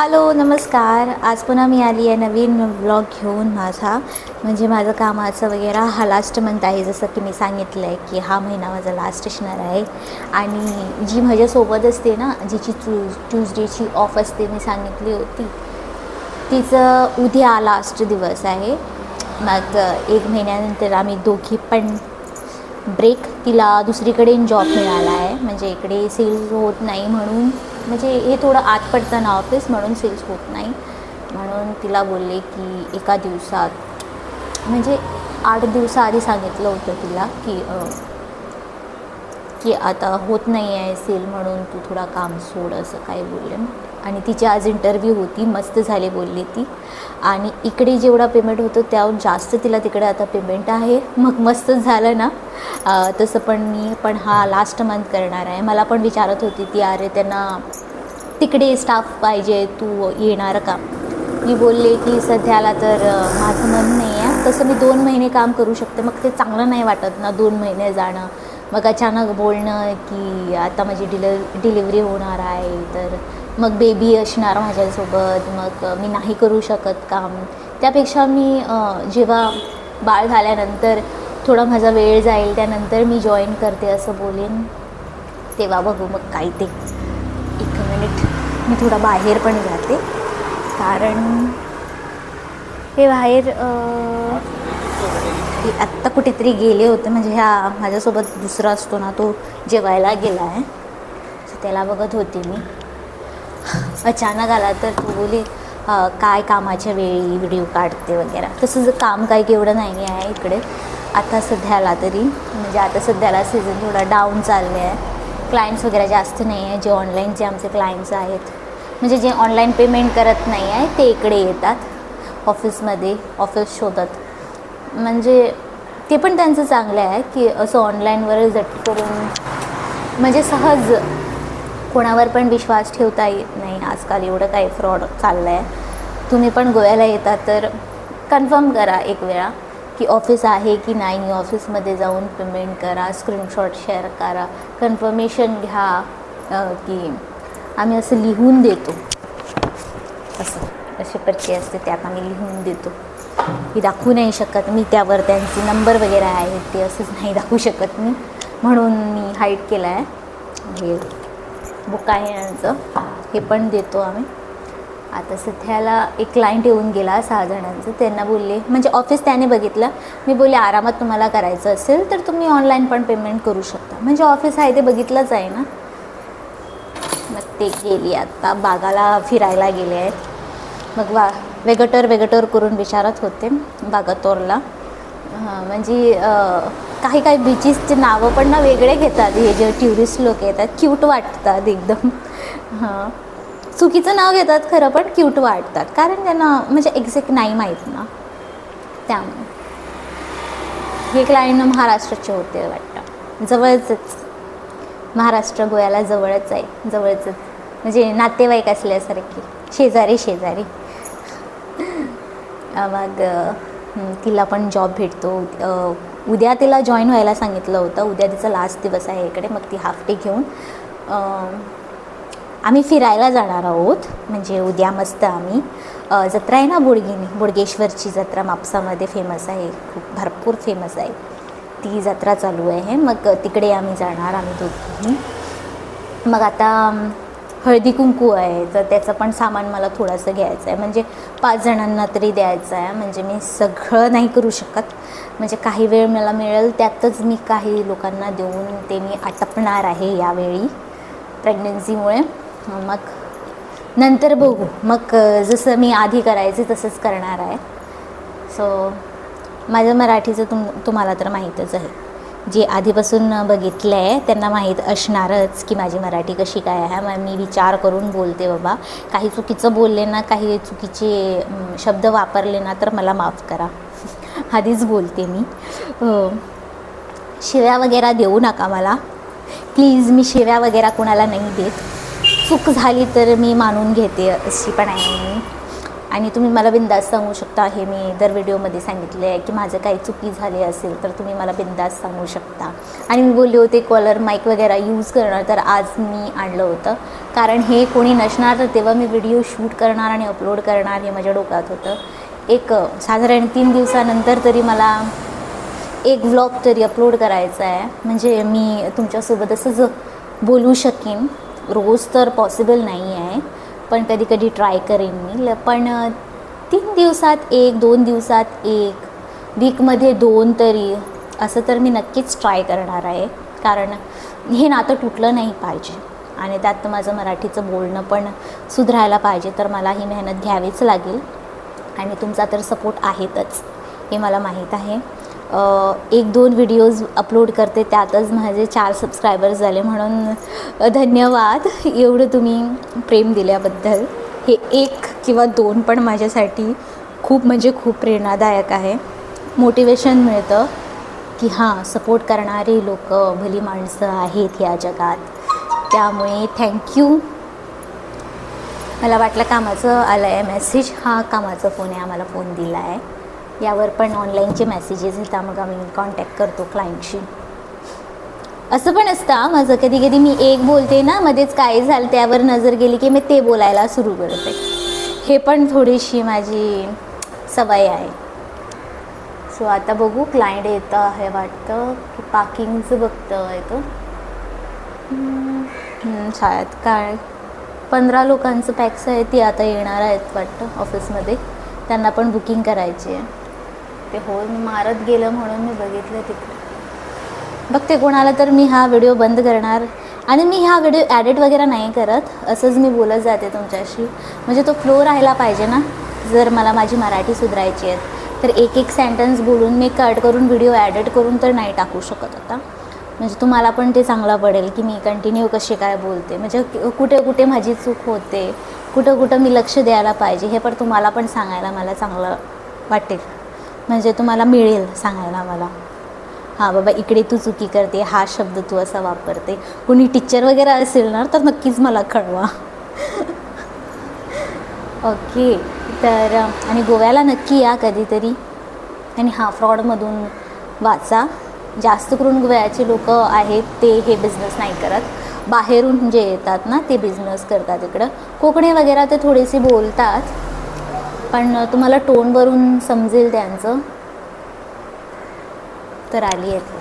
Hello नमस्कार. आज पुन्हा मी आली आहे नवीन ब्लॉग घेऊन माझा. म्हणजे माझं कामाचं वगैरे हा लास्ट मंथ आहे. जसं की मी सांगितलं आहे की हा महिना माझा लास्ट असणार आहे. आणि जी माझ्यासोबत असते ना जिची चू ट्यूजडेची ऑफ असते मी सांगितली होती तिचं उद्या लास्ट दिवस आहे. मग एक महिन्यानंतर आम्ही दोघी पण ब्रेक तिला दुसरीकडे जॉब मिळाला आहे. म्हणजे इकडे सेल्स होत नाही म्हणून म्हणजे हे थोडं आत पडतं ना ऑफिस म्हणून सेल्स होत नाही. म्हणून तिला बोलले की एका दिवसात म्हणजे आठ दिवसाआधी सांगितलं होतं तिला की की आता होत नाही आहे सेल म्हणून तू थोडा काम सोड असं काय बोलले. आणि तिची आज इंटरव्ह्यू होती मस्त झाली बोलली ती. आणि इकडे जेवढा पेमेंट होतं त्याहून जास्त तिला तिकडे आता पेमेंट आहे. मग मस्तच झालं ना. तसं पण मी पण हा लास्ट मंथ करणार आहे. मला पण विचारत होती ती अरे त्यांना तिकडे स्टाफ पाहिजे तू येणार का? मी बोलले की सध्याला तर माझं मन नाही आहे. तसं मी दोन महिने काम करू शकते. मग ते चांगलं नाही वाटत ना दोन महिने जाणं. मग अचानक बोलणं की आता माझी डिले डिलिव्हरी होणार आहे तर मग बेबी असणार माझ्यासोबत मग मी नाही करू शकत काम. त्यापेक्षा मी जेव्हा बाळ झाल्यानंतर थोडा माझा वेळ जाईल त्यानंतर मी जॉईन करते असं बोलेन तेव्हा बघू मग काय ते. एक मिनिट मी थोडा बाहेर पण जाते. कारण हे बाहेर की आत्ता कुठेतरी गेले होते. म्हणजे ह्या माझ्यासोबत दुसरा असतो ना तो जेवायला गेला आहे. त्याला बघत होते मी. अचानक आला तर तू बोली काय कामाच्या वेळी व्हिडिओ काढते वगैरे. तसं जर काम काही केवढं नाही आहे इकडे. आता सध्याला तरी. म्हणजे आता सध्याला सीझन थोडा डाऊन चालले आहे क्लायंट्स वगैरे जास्त नाही आहे. जे ऑनलाईन जे आमचे क्लायंट्स आहेत. म्हणजे जे ऑनलाईन पेमेंट करत नाही आहे ते इकडे येतात. ऑफिसमध्ये ऑफिस शोधत. म्हणजे ते पण त्यांचं चांगलं आहे की असं ऑनलाईनवर झट करून म्हणजे सहज कोणावर पण विश्वास ठेवता येत नाही. आजकाल एवढं काही फ्रॉड चाललं आहे तुम्ही पण गोव्याला येता तर कन्फर्म करा एक वेळा की ऑफिस आहे की नाही. ऑफिसमध्ये जाऊन पेमेंट करा स्क्रीनशॉट शेअर करा कन्फर्मेशन घ्या की आम्ही असं लिहून देतो. असं असे परिचय असते त्यात आम्ही लिहून देतो. मी दाखवू नाही शकत. मी त्यावर त्यांचे नंबर वगैरे आहेत ते असंच नाही दाखवू शकत मी. म्हणून मी हाईट केलं आहे हे बुक आहे यांचं. हे पण देतो आम्ही. आता सध्याला एक क्लायंट येऊन गेला सहा जणांचं. त्यांना बोलले म्हणजे ऑफिस त्याने बघितलं. मी बोलले आरामात तुम्हाला करायचं असेल तर तुम्ही ऑनलाईन पण पेमेंट करू शकता. म्हणजे ऑफिस आहे ते बघितलंच आहे ना. मग ते गेली आता. बागाला फिरायला गेले आहेत. मग वा वेगटर वेगटर करून विचारत होते बागातोरला. हां म्हणजे काही काही बीचीसचे नावं पण ना वेगळे घेतात. हे जे ट्युरिस्ट लोक येतात क्यूट वाटतात एकदम. हां. चुकीचं नाव घेतात खरं पण क्यूट वाटतात. कारण त्यांना म्हणजे एक्झॅक्ट नाही माहीत ना. त्यामुळे. हे क्लायंट महाराष्ट्राचे होते वाटतं. जवळचंच. महाराष्ट्र गोव्याला जवळच आहे. जवळचंच. म्हणजे नातेवाईक असल्यासारखे. शेजारी शेजारी. मग तिला पण जॉब भेटतो. उद्या तिला जॉईन व्हायला सांगितलं होतं. उद्या तिचा लास्ट दिवस आहे इकडे. मग ती हाफ डे घेऊन आम्ही फिरायला जाणार आहोत. म्हणजे उद्या मस्त आम्ही. जत्रा आहे ना बोडगिनी बोडगेश्वरची जत्रा मापसामध्ये फेमस आहे. खूप भरपूर फेमस आहे. ती जत्रा चालू आहे. मग तिकडे आम्ही जाणार आम्ही दोघी. मग आता हळदी कुंकू आहे तर त्याचं पण सामान मला थोडंसं घ्यायचं आहे. म्हणजे पाच जणांना तरी द्यायचं आहे. म्हणजे मी सगळं नाही करू शकत. म्हणजे काही वेळ मला मिळेल त्यातच मी काही लोकांना देऊन ते मी आटपणार आहे यावेळी प्रेग्नन्सीमुळे मग नंतर बघू. मग जसं मी आधी करायचे तसंच करणार आहे. सो माझं मराठीचं तुम तुम्हाला तर माहीतच आहे. जे आधीपासून बघितलं आहे त्यांना माहीत असणारच की माझी मराठी कशी काय आहे. मग मी विचार करून बोलते बाबा काही चुकीचं बोलले ना काही चुकीचे शब्द वापरले ना तर मला माफ करा. आधीच बोलते मी. हो. शिव्या वगैरे देऊ नका मला. प्लीज मी शिव्या वगैरे कुणाला नाही देत. चूक झाली तर मी मानून घेते अशी पण आहे मी. आणि तुम्ही मला बिंदास सांगू शकता हे मी दर व्हिडिओमध्ये सांगितले आहे की माझं काही चुकी झाली असेल तर तुम्ही मला बिंदास सांगू शकता. आणि मी बोलले होते कॉलर माईक वगैरे यूज करणार. तर आज मी आणलं होतं. कारण हे कोणी नसणार तर तेव्हा मी व्हिडिओ शूट करणार आणि अपलोड करणार हे माझ्या डोक्यात होतं. एक साधारण तीन दिवसानंतर तरी मला एक व्लॉग तरी अपलोड करायचा आहे. म्हणजे मी तुमच्यासोबत असंच बोलू शकेन. रोज तर पॉसिबल नाही आहे पण कधी कधी ट्राय करेन मी. ल- पण तीन दिवसात एक दोन दिवसात एक वीकमध्ये दोन तरी असं तर मी नक्कीच ट्राय करणार आहे. कारण हे नातं तुटलं नाही पाहिजे. आणि त्यात माझं मराठीचं बोलणं पण सुधारायला पाहिजे तर मला ही मेहनत घ्यावीच लागेल. आणि तुमचा तर सपोर्ट आहेतच हे मला माहीत आहे. एक दोन व्हिडिओज अपलोड करते त्यातच माझे चार सबस्क्रायबर्स झाले म्हणून धन्यवाद. एवढं तुम्ही प्रेम दिल्याबद्दल. हे एक किंवा दोन पण माझ्यासाठी खूप म्हणजे खूप प्रेरणादायक आहे. मोटिवेशन मिळतं की हां सपोर्ट करणारे लोक भली माणसं आहेत या जगात. त्यामुळे थँक्यू मला वाटलं कामाचं आलं आहे मेसेज हा कामाचा फोन आहे आम्हाला फोन दिला आहे यावर पण ऑनलाईनचे मेसेजेस येतात. मग आम्ही कॉन्टॅक्ट करतो क्लायंटशी असं पण असतं माझं कधी कधी मी एक बोलते ना मध्येच काय झालं त्यावर नजर गेली की मी ते बोलायला सुरू करते. हे पण थोडीशी माझी सवय आहे. सो आता बघू क्लायंट येतं आहे वाटतं की पार्किंगचं बघतं आहे तो. शाळेत काय? पंधरा लोकांचं पॅक्स आहे ती आता येणार आहेत वाटतं ऑफिसमध्ये त्यांना पण बुकिंग करायची आहे. ते हो मारत गेलं म्हणून मी बघितलं तिकडे. बघते कोणाला तर मी हा व्हिडिओ बंद करणार. आणि मी हा व्हिडिओ ॲडिट वगैरे नाही करत असंच मी बोलत जाते तुमच्याशी. म्हणजे तो फ्लो राहायला पाहिजे ना जर मला माझी मराठी सुधारायची आहे. तर एक एक सेंटेन्स बोलून मी कट करून व्हिडिओ ॲडिट करून तर नाही टाकू शकत आता. म्हणजे तुम्हाला पण ते चांगलं पडेल की मी कंटिन्यू कशी काय बोलते. म्हणजे कुठे कुठे माझी चूक होते कुठं कुठं मी लक्ष द्यायला पाहिजे हे पण तुम्हाला पण सांगायला मला चांगलं वाटेल. म्हणजे तुम्हाला मिळेल सांगायला मला. हां बाबा इकडे तू चुकी करते हा शब्द तू असा वापरते. कोणी टीचर वगैरे असेल ना तर नक्कीच मला कळवा. ओके तर आणि गोव्याला नक्की या कधीतरी. आणि हा फ्रॉडमधून वाचा. जास्त करून गोव्याचे लोक आहेत ते हे बिझनेस नाही करत. बाहेरून जे येतात ना ते बिझनेस करतात इकडं. कोकणी वगैरे ते थोडेसे बोलतात. पण तुम्हाला टोनवरून समजेल त्यांचं. तर आली आहेत